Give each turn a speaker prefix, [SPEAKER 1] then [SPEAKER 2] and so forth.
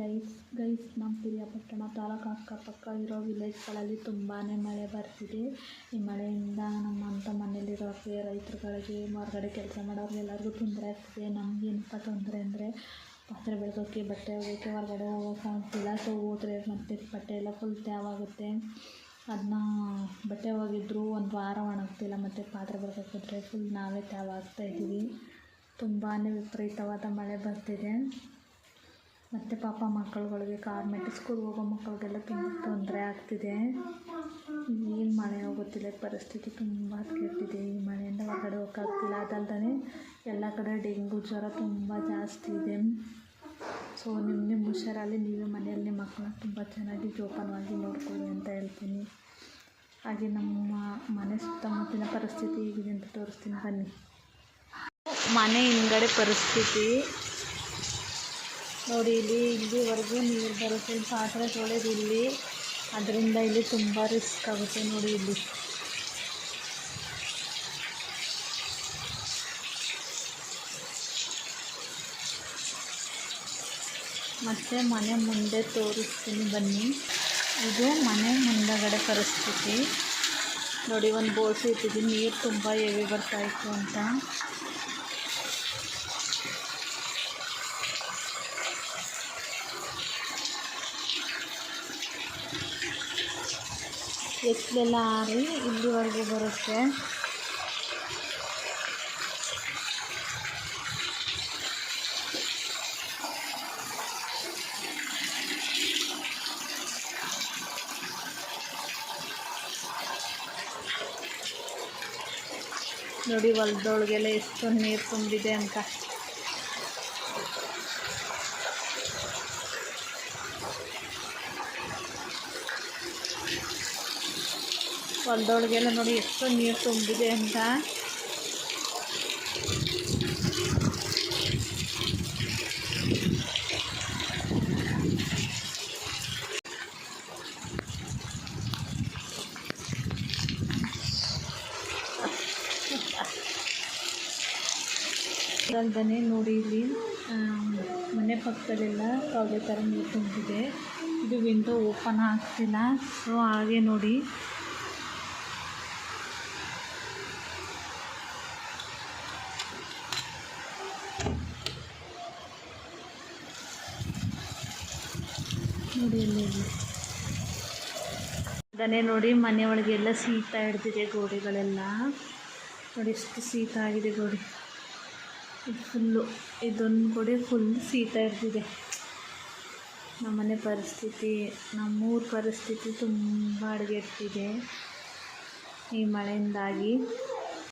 [SPEAKER 1] Guys guys, ನಮ್ಮ ಪಿರಿಯಾಪಟ್ಟಣ ತಾಲೂಕು ಅಕ್ಕಪಕ್ಕ ಇರೋ ವಿಲೇಜ್ಗಳಲ್ಲಿ ತುಂಬಾ ಮಳೆ ಬರ್ತಿದೆ. ಈ ಮಳೆಯಿಂದ ನಮ್ಮಂಥ ಮನೇಲಿರೋರಿಗೆ ರೈತರುಗಳಿಗೆ ಹೊರಗಡೆ ಕೆಲಸ ಮಾಡೋರಿಗೆಲ್ಲರಿಗೂ ತೊಂದರೆ ಆಗ್ತಿದೆ. ನಮಗೇನಪ್ಪ ತೊಂದರೆ ಅಂದರೆ ಪಾತ್ರೆ ಬೆಳಗೋಕ್ಕೆ ಬಟ್ಟೆ ಒಗ್ಯೋಕೆ ಹೊರಗಡೆ ಹೋಗೋಕೆ ಆಗ್ತಿಲ್ಲ ಸೊ ಹೋದರೆ ಮತ್ತೆ ಬಟ್ಟೆ ಎಲ್ಲ ಫುಲ್ ತ್ಯಾವಾಗುತ್ತೆ ಅದನ್ನ ಬಟ್ಟೆ ಒಗೆದ್ರೂ ಒಂದು ವಾರ ಒಣಗ್ತಿಲ್ಲ, ಮತ್ತು ಪಾತ್ರೆ ಬೆಳಗೋಕ್ಕೆ ಫುಲ್ ನಾವೇ ತ್ಯಾವಾಗ್ತಾ ಇದ್ದೀವಿ. ತುಂಬಾ ವಿಪರೀತವಾದ ಮಳೆ ಬರ್ತಿದೆ. ಮತ್ತು ಪಾಪ ಮಕ್ಕಳುಗಳಿಗೆ ಕಾರ್ಮೆಂಟ್ ಸ್ಕೂಲ್ಗೆ ಹೋಗೋ ಮಕ್ಕಳಿಗೆಲ್ಲ ತುಂಬ ತೊಂದರೆ ಆಗ್ತಿದೆ. ಏನು ಮಳೆ ಗೊತ್ತಿಲ್ಲ ಪರಿಸ್ಥಿತಿ ತುಂಬ ಕೆಟ್ಟಿದೆ. ಈ ಮಳೆಯಿಂದ ಹೊರಗಡೆ ಹೋಗೋಕ್ಕಾಗ್ತಿಲ್ಲ. ಅದಲ್ದೇ ಎಲ್ಲ ಕಡೆ ಡೆಂಗು ಜ್ವರ ತುಂಬ ಜಾಸ್ತಿ ಇದೆ. ಸೊ ನಿಮ್ಮ ನಿಮ್ಮ ಹುಷಾರಲ್ಲಿ ನೀವೇ ಮನೆಯಲ್ಲಿ ಮಕ್ಕಳನ್ನ ತುಂಬ ಚೆನ್ನಾಗಿ ಜೋಪಾನವಾಗಿ ನೋಡ್ಕೊಳ್ಳಿ ಅಂತ ಹೇಳ್ತೀನಿ. ಹಾಗೆ ನಮ್ಮ ಮನೆ ಸುತ್ತಮುತ್ತಲಿನ ಪರಿಸ್ಥಿತಿ ಹೇಗಿದೆ ಅಂತ ತೋರಿಸ್ತೀನಿ. ಬನ್ನಿ. ಮನೆ ಹಿಂದ್ಗಡೆ ಪರಿಸ್ಥಿತಿ ನೋಡಿ, ಇಲ್ಲಿ ಇಲ್ಲಿವರೆಗೂ ನೀರು ಬರುತ್ತೆ. ಪಾತ್ರೆ ತೊಳೆದು ಇಲ್ಲಿ. ಅದರಿಂದ ಇಲ್ಲಿ ತುಂಬ ರಿಸ್ಕ್ ಆಗುತ್ತೆ ನೋಡಿ ಇಲ್ಲಿ. ಮತ್ತು ಮನೆ ಮುಂದೆ ತೋರಿಸ್ತೀನಿ ಬನ್ನಿ. ಇದು ಮನೆ ಮುಂದಗಡೆ ಪರಿಸ್ಥಿತಿ. ನೋಡಿ, ಒಂದು ಬೋಸು ಇಟ್ಟಿದ್ದೀನಿ ನೀರು ತುಂಬ ಹೆವಿ ಬರ್ತಾಯಿತ್ತು ಅಂತ. ಎತ್ತಲೆಲ್ಲ ಆರಿ ಇಲ್ಲಿವರೆಗೂ ಬರುತ್ತೆ. ನೋಡಿ ಹೊಲ್ದೊಳಗೆಲ್ಲ ಎಷ್ಟೊಂದು ನೀರು ತುಂಬಿದೆ ಅಂತ. ಹೊಲ್ದೊಳಗೆಲ್ಲ ನೋಡಿ ಎಷ್ಟು ನೀರು ತುಂಬಿದೆ ಅಂತ. ಅಲ್ದೇ ನೋಡಿ ಇಲ್ಲಿ ಮನೆ ಪಕ್ಕದಲ್ಲೆಲ್ಲ ಕಾವಲೆ ಥರ ನೀರು ತುಂಬಿದೆ. ಇದು ವಿಂಡೋ ಓಪನ್ ಆಗ್ತಿಲ್ಲ. ಸೊ ಹಾಗೆ ನೋಡಿ. ನೋಡಿ ಅದನ್ನೇ ನೋಡಿ ಮನೆ ಒಳಗೆಲ್ಲ ಸೀತಾ ಹಿಡ್ದಿದೆ ಗೋಡೆಗಳೆಲ್ಲ. ನೋಡಿ ಎಷ್ಟು ಸೀತ ಆಗಿದೆ ಗೋಡೆ. ಫುಲ್ಲು, ಇದೊಂದು ಗೋಡೆ ಫುಲ್ ಸೀತ ಹಿಡ್ದಿದೆ. ನಮ್ಮನೆ ಪರಿಸ್ಥಿತಿ, ನಮ್ಮೂರ ಪರಿಸ್ಥಿತಿ ತುಂಬ ಇರ್ತಿದೆ ಈ ಮಳೆಯಿಂದಾಗಿ.